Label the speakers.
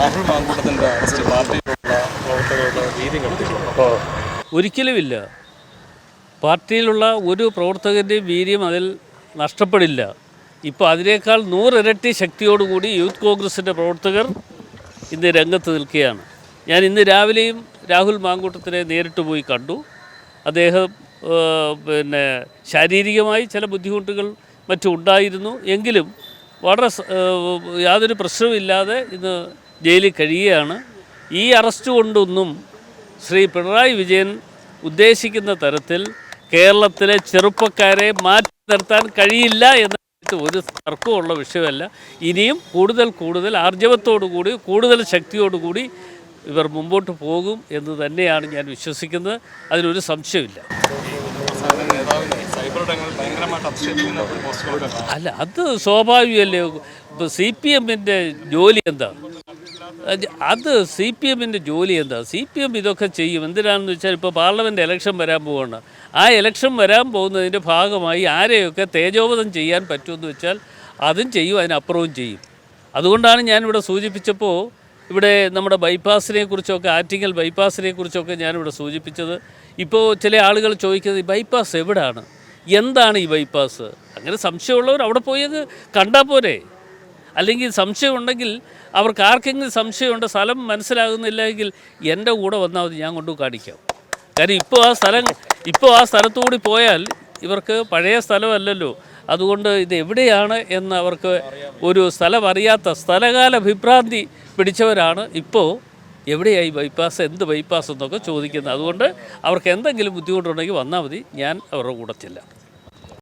Speaker 1: Rahul മാങ്കൂട്ടത്തിന്റെ arrest പാർട്ടിയിലുള്ള പ്രവർത്തകരുടെ
Speaker 2: ഒരിക്കലുമില്ല. പാർട്ടിയിലുള്ള ഒരു പ്രവർത്തകന്റെയും വീര്യം അതിൽ നഷ്ടപ്പെടില്ല. ഇപ്പോൾ അതിനേക്കാൾ നൂറിരട്ടി ശക്തിയോടുകൂടി യൂത്ത് കോൺഗ്രസിന്റെ പ്രവർത്തകർ ഇന്ന് രംഗത്ത് നിൽക്കുകയാണ്. ഞാൻ ഇന്ന് രാവിലെയും രാഹുൽ മാങ്കൂട്ടത്തിനെ നേരിട്ട് പോയി കണ്ടു. അദ്ദേഹം പിന്നെ ശാരീരികമായി ചില ബുദ്ധിമുട്ടുകൾ മറ്റുണ്ടായിരുന്നു എങ്കിലും വളരെ യാതൊരു പ്രശ്നവും യാതൊരു പ്രശ്നവുമില്ലാതെ ഇന്ന് ജയിലിൽ കഴിയുകയാണ്. ഈ അറസ്റ്റ് കൊണ്ടൊന്നും ശ്രീ പിണറായി വിജയൻ ഉദ്ദേശിക്കുന്ന തരത്തിൽ കേരളത്തിലെ ചെറുപ്പക്കാരെ മാറ്റി നിർത്താൻ കഴിയില്ല എന്ന ഒരു തർക്കമുള്ള വിഷയമല്ല. ഇനിയും കൂടുതൽ കൂടുതൽ ആർജവത്തോടു കൂടി കൂടുതൽ ശക്തിയോടുകൂടി ഇവർ മുമ്പോട്ട് പോകും എന്ന് തന്നെയാണ് ഞാൻ വിശ്വസിക്കുന്നത്. അതിനൊരു സംശയമില്ല അല്ല അത് സ്വാഭാവികമല്ലേ? സി പി എമ്മിന്റെ ജോലി എന്താ? അത് സി പി എമ്മിന്റെ ജോലി എന്താ? സി പി എം ഇതൊക്കെ ചെയ്യും. എന്തിനാണെന്ന് വെച്ചാൽ ഇപ്പോൾ പാർലമെന്റ് ഇലക്ഷൻ വരാൻ പോവാണ്. ആ ഇലക്ഷൻ വരാൻ പോകുന്നതിന്റെ ഭാഗമായി ആരെയൊക്കെ തേജോവധം ചെയ്യാൻ പറ്റുമെന്ന് വെച്ചാൽ അതും ചെയ്യും അതിനപ്പുറവും ചെയ്യും. അതുകൊണ്ടാണ് ഞാനിവിടെ സൂചിപ്പിച്ചപ്പോൾ ഇവിടെ നമ്മുടെ ബൈപ്പാസിനെ കുറിച്ചൊക്കെ ആറ്റിങ്ങൽ ബൈപ്പാസിനെ കുറിച്ചൊക്കെ ഞാനിവിടെ സൂചിപ്പിച്ചത്. ഇപ്പോൾ ചില ആളുകൾ ചോദിക്കുന്നത് ഈ ബൈപ്പാസ് എവിടാണ്? എന്താണ് ഈ ബൈപ്പാസ് അങ്ങനെ സംശയമുള്ളവർ അവിടെ പോയി കണ്ടാൽ പോരെ. അല്ലെങ്കിൽ സംശയമുണ്ടെങ്കിൽ അവർക്ക് ആർക്കെങ്കിലും സംശയമുണ്ട് സ്ഥലം മനസ്സിലാകുന്നില്ലെങ്കിൽ എന്റെ കൂടെ വന്നാൽ മതി ഞാൻ കൊണ്ടു കാണിക്കാം. കാര്യം ഇപ്പോൾ ആ സ്ഥലം ഇപ്പോൾ ആ സ്ഥലത്തുകൂടി പോയാൽ ഇവർക്ക് പഴയ സ്ഥലമല്ലല്ലോ. അതുകൊണ്ട് ഇത് എവിടെയാണ് എന്ന് അവർക്ക് ഒരു സ്ഥലം അറിയാത്ത സ്ഥലകാല വിഭ്രാന്തി പിടിച്ചവരാണ് ഇപ്പോൾ എവിടെയായി ബൈപ്പാസ് എന്ത് ബൈപ്പാസ് എന്നൊക്കെ ചോദിക്കുന്നത്. അതുകൊണ്ട് അവർക്ക് എന്തെങ്കിലും ബുദ്ധിമുട്ടുണ്ടെങ്കിൽ വന്നാൽ മതി ഞാൻ അവരുടെ കൂടെ ചെല്ലാം.